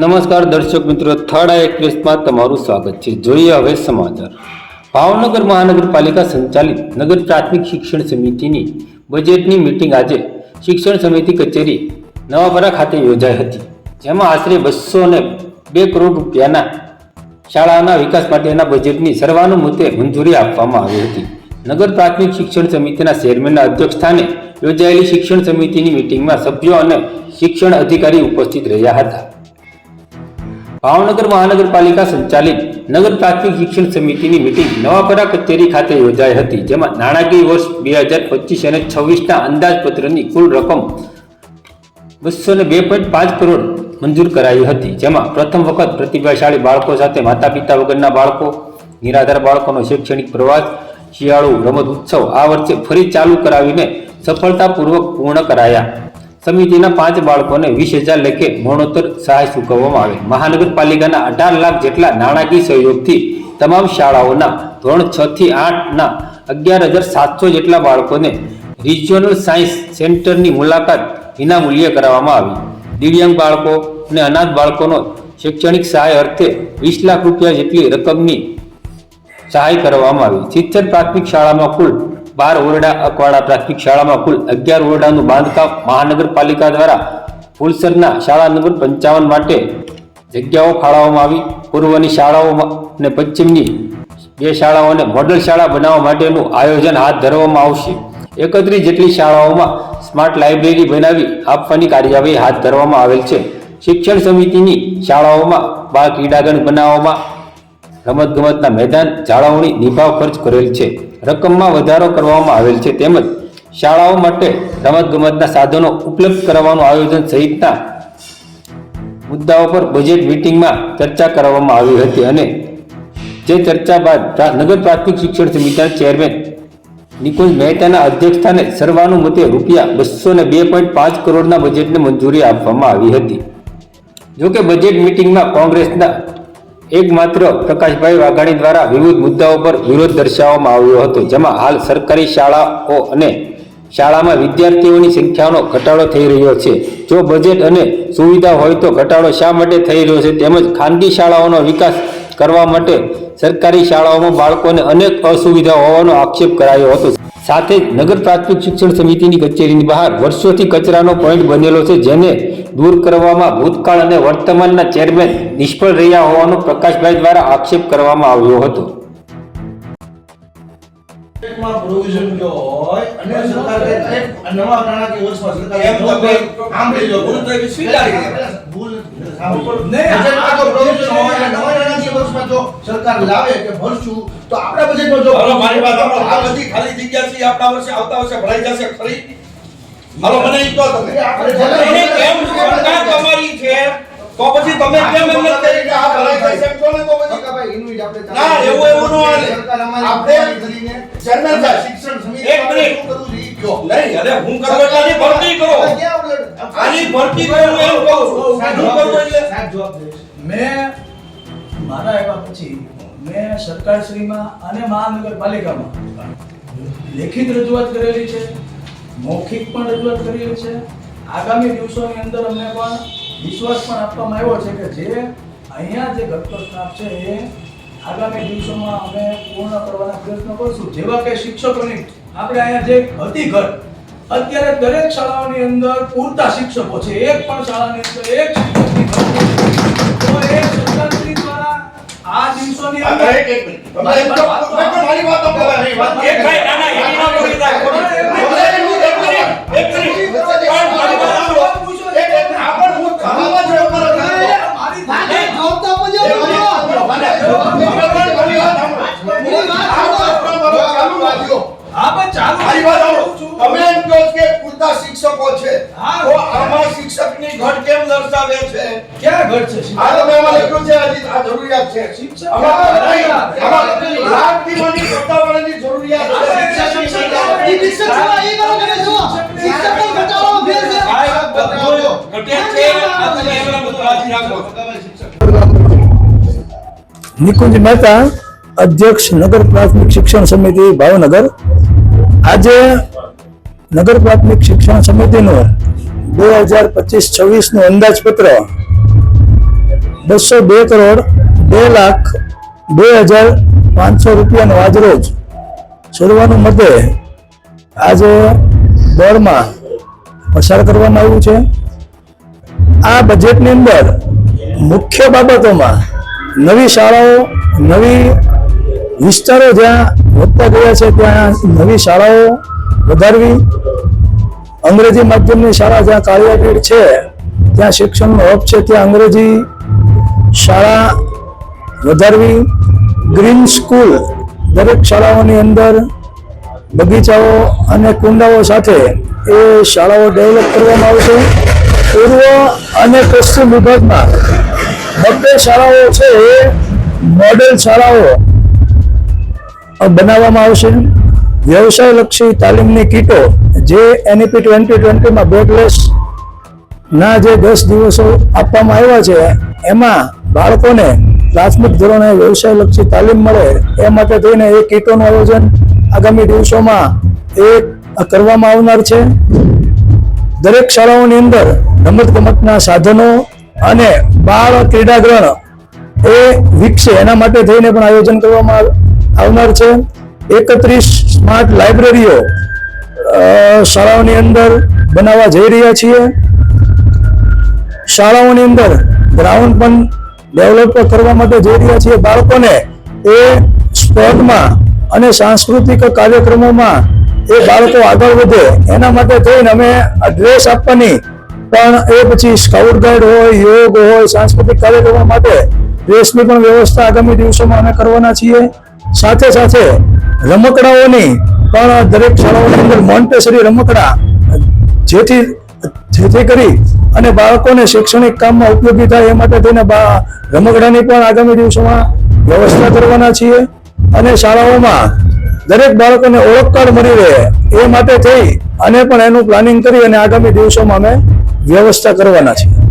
નમસ્કાર દર્શક મિત્રો, થર્ડ આઈ એક્સપ્રેસમાં તમારું સ્વાગત છે. જોઈએ હવે સમાચાર. ભાવનગર મહાનગરપાલિકા સંચાલિત નગર પ્રાથમિક શિક્ષણ સમિતિની બજેટની મીટિંગ આજે શિક્ષણ સમિતિ કચેરી નવાપરા ખાતે યોજાઈ હતી, જેમાં આશરે બસો ને બે કરોડ રૂપિયાના શાળાના વિકાસ માટેના બજેટની સર્વાનુમતે મંજૂરી આપવામાં આવી હતી. નગર પ્રાથમિક શિક્ષણ સમિતિના ચેરમેનના અધ્યક્ષ સ્થાને યોજાયેલી શિક્ષણ સમિતિની મીટિંગમાં સભ્યો અને શિક્ષણ અધિકારી ઉપસ્થિત રહ્યા હતા. ભાવનગર મહાનગરપાલિકા સંચાલિત નગર પ્રાથમિક શિક્ષણ સમિતિની મિટિંગ નવાપરા કચેરી ખાતે યોજાઈ હતી, જેમાં નાણાકીય વર્ષ બે હજાર પચીસ અને છવ્વીસના અંદાજપત્રની કુલ રકમ બસો ને બે પોઈન્ટ પાંચ કરોડ મંજૂર કરાઈ હતી. જેમાં પ્રથમ વખત પ્રતિભાશાળી બાળકો સાથે માતા પિતા વગરના બાળકો, નિરાધાર બાળકોનો શૈક્ષણિક પ્રવાસ, શિયાળુ રમત ઉત્સવ આ વર્ષે ફરી ચાલુ કરાવીને સફળતાપૂર્વક પૂર્ણ કરાયા. સમિતિના પાંચ બાળકોને વીસ હજાર લેખે મરણોત્તર સહાય ચૂકવવામાં આવે. મહાનગરપાલિકાના અઢાર લાખ જેટલા નાણાકીય સહયોગથી તમામ શાળાઓના ધોરણ છ થી આઠના અગિયાર હજાર સાતસો જેટલા બાળકોને રિજિયોનલ સાયન્સ સેન્ટરની મુલાકાત વિનામૂલ્યે કરાવવામાં આવી. દિવ્યાંગ બાળકો અને અનાથ બાળકોનો શૈક્ષણિક સહાય અર્થે વીસ લાખ રૂપિયા જેટલી રકમની સહાય કરવામાં આવી. સિત્તેર પ્રાથમિક શાળામાં કુલ બાર ઓરડા અકવાડા પ્રાથમિક શાળામાં કુલ અગિયાર ઓરડાનું બાંધકામ મહાનગરપાલિકા દ્વારા ફુલસરના શાળા નંબર પંચાવન માટે જગ્યાઓ ફાળવવામાં આવી. પૂર્વની શાળાઓમાં અને પશ્ચિમની બે શાળાઓને મોડલ શાળા બનાવવા માટેનું આયોજન હાથ ધરવામાં આવશે. એકત્રીસ જેટલી શાળાઓમાં સ્માર્ટ લાઇબ્રેરી બનાવી આપવાની કાર્યવાહી હાથ ધરવામાં આવેલ છે. શિક્ષણ સમિતિની શાળાઓમાં બાળ ક્રીડાગણ બનાવવામાં રમતગમતના મેદાન, જાળવણી, નિભાવ ખર્ચ કરેલ છે. રકમમાં વધારો કરવામાં આવેલ છે. તેમજ શાળાઓ માટે રમતગમતના સાધનો ઉપલબ્ધ કરાવવાનું આયોજન સહિતના મુદ્દાઓ પર બજેટ મિટિંગમાં ચર્ચા કરવામાં આવી હતી અને જે ચર્ચા બાદ નગર પ્રાથમિક શિક્ષણ સમિતિના ચેરમેન નિકુંજ મહેતાના અધ્યક્ષસ્થાને સર્વાનુમતે રૂપિયા બસો ને બે પોઈન્ટ પાંચ કરોડના બજેટને મંજૂરી આપવામાં આવી હતી. જોકે બજેટ મિટિંગમાં કોંગ્રેસના એકમાત્ર પ્રકાશભાઈ વાઘાણી દ્વારા વિવિધ મુદ્દાઓ પર વિરોધ દર્શાવવામાં આવ્યો હતો, જેમાં હાલ સરકારી શાળાઓ અને શાળામાં વિદ્યાર્થીઓની સંખ્યાનો ઘટાડો થઈ રહ્યો છે. જો બજેટ અને સુવિધા હોય તો ઘટાડો શા માટે થઈ રહ્યો છે? તેમજ ખાનગી શાળાઓનો વિકાસ કરવા માટે સરકારી શાળાઓમાં બાળકોને અનેક અસુવિધાઓ હોવાનો આક્ષેપ કરાયો હતો. સાથે જ નગર પ્રાથમિક શિક્ષણ સમિતિની કચેરીની બહાર વર્ષોથી કચરાનો પોઈન્ટ બનેલો છે જેને દૂર કરવામાં ભૂતકાળ અને વર્તમાનના ચેરમેન નિષ્ફળ રહ્યા હોવાનો પ્રકાશભાઈ દ્વારા આક્ષેપ કરવામાં આવ્યો હતો. ભૂલ બજેટમાં જો સરકાર લાવે કે ભરશું તો આપણા બજેટમાં જો હાલો મારી વાત આપણો આ બધી ખાલી જગ્યા છે આપણા વર્ષે આવતા વર્ષે ભરાઈ જશે ખરી? હાલો મને ઈ કહો તમે. આપણે એને કેમ સરકાર તમારી છે તો પછી તમે કેમ એમ નથી કે આ ભરાઈ જશે એમ ને તો પછી કાકાભાઈ, એનું જ આપણે ના, એવું એવું ન હાલે. આપણે કરીને ચેરમેન સાહેબ, શિક્ષણ સમિતિ એક મિનિટ. શું કરવું ઈ કહો. નહીં અરે હું કરો એટલે ભરતી કરો. આની ભરતી કરો હું એમ કહું છું. સાહેબ જવાબ દે. મેં મારા આવ્યા પછી મેં સરકારશ્રીમાં અને મહાનગરપાલિકામાં લેખિત રજૂઆત કરેલી છે, મૌખિક પણ રજૂઆત કરેલી છે. આગામી દિવસોની અંદર અમને પણ વિશ્વાસ પણ આપવામાં આવ્યો છે કે જે અહીંયા જે ઘટકો સ્ટાફ છે એ આગામી દિવસોમાં અમે પૂર્ણ કરવાના પ્રયત્ન કરશું. જેવા કે શિક્ષકોની, આપણે અહીંયા જે હતી ઘટ અત્યારે દરેક શાળાઓની અંદર પૂરતા શિક્ષકો છે. એક પણ શાળાની અંદર એક શિક્ષકની મારી વાત સાંભળો. એક ભાઈ ના ના એની ના બોલી જાય. ખોટી. એક મિનિટ. પણ મારી વાત સાંભળો. એક એક મિનિટ. આ પણ હું જ. મને પણ મારી વાત સાંભળો. વાત પણ ચાલુ મારી વાત સાંભળો. તમે એમ કહો કે પૂરતા શિક્ષકો છે હા. તો આમાં શિક્ષકની ઘટ કેમ દર્શાવે છે? ક્યાં ઘટ છે? આ તમે આમાં લખ્યું છે હજી આ જરૂરિયાત છે. શિક્ષક જરૂરિયાત છે. ઘટ્યા છે. આ તમે એમના બધું રાજી રાખો. નિકુંજ મહેતા અધ્યક્ષ નગર પ્રાથમિક શિક્ષણ સમિતિ ભાવનગર. આજે નગર પ્રાથમિક શિક્ષણ સમિતિનું બે હજાર પચીસ છવ્વીસનું અંદાજપત્ર બસો બે કરોડ બે લાખ બે હજાર પાંચસો રૂપિયાનો આજરોજ છોડવાનું મતે આજે દોડમાં પસાર કરવામાં આવ્યું છે. આ બજેટની અંદર મુખ્ય બાબતોમાં નવી શાળાઓ, નવી વિસ્તારો જ્યાં વધતા ગયા છે ત્યાં નવી શાળાઓ વધારવી અંગ્રેજી માધ્યમની શાળા જ્યાં કાળિયાપીઠ છે, ત્યાં શિક્ષણનો હબ છે, ત્યાં અંગ્રેજી શાળા વધારવી. ગ્રીન સ્કૂલ દરેક શાળાઓની અંદર બગીચાઓ અને કુંડાઓ સાથે એ શાળાઓ ડેવલપ કરવામાં આવશે પૂર્વ અને પશ્ચિમ વિભાગમાં બબ્બે શાળાઓ છે, એ મોડેલ શાળાઓ બનાવવામાં આવશે. વ્યવસાયલક્ષી તાલીમની કીટો જે એનઈપી ટ્વેન્ટી ટ્વેન્ટીમાં બોર્ડલેસ ના જે દસ દિવસો આપવામાં આવ્યા છે, એમાં બાળકોને પ્રાથમિક ધોરણે વ્યવસાયલક્ષી તાલીમ મળે, એ માટે થઈને એ કીટોનું આયોજન આગામી દિવસોમાં એ કરવામાં આવનાર છે. દરેક શાળાઓની અંદર રમત ગમતના સાધનો અને બાળ ક્રીડાગ્રહણ એ વિકસે, એના માટે થઈને પણ આયોજન કરવામાં આવનાર છે. એકત્રીસ સ્માર્ટ લાઇબ્રેરીઓ શાળાઓની અંદર બનાવવા જઈ રહ્યા છીએ. શાળાઓની અંદર ગ્રાઉન્ડ પણ ડેવલપ કરવા માટે જઈ રહ્યા છીએ. બાળકોને એ સ્પોર્ટમાં અને સાંસ્કૃતિક કાર્યક્રમોમાં એ બાળકો આગળ વધે, એના માટે થઈને અમે ડ્રેસ આપવાની પણ એ પછી સ્કાઉટ ગાઈડ હોય, યોગ હોય, સાંસ્કૃતિક કાર્યક્રમો માટે ડ્રેસની પણ વ્યવસ્થા આગામી દિવસોમાં અમે કરવાના છીએ. સાથે સાથે રમકડાઓની, પણ દરેક શાળાઓની અંદર મોન્ટેસરી રમકડા, જેથી જેથી કરી અને બાળકોને શૈક્ષણિક કામમાં ઉપયોગી થાય એ માટે થઈને રમકડાની પણ આગામી દિવસોમાં વ્યવસ્થા કરવાના છીએ. અને શાળાઓમાં દરેક બાળકોને ઓળખ કાર્ડ મળી રહે એ માટે થઈ અને પણ એનું પ્લાનિંગ કરી અને આગામી દિવસોમાં અમે વ્યવસ્થા કરવાના છીએ.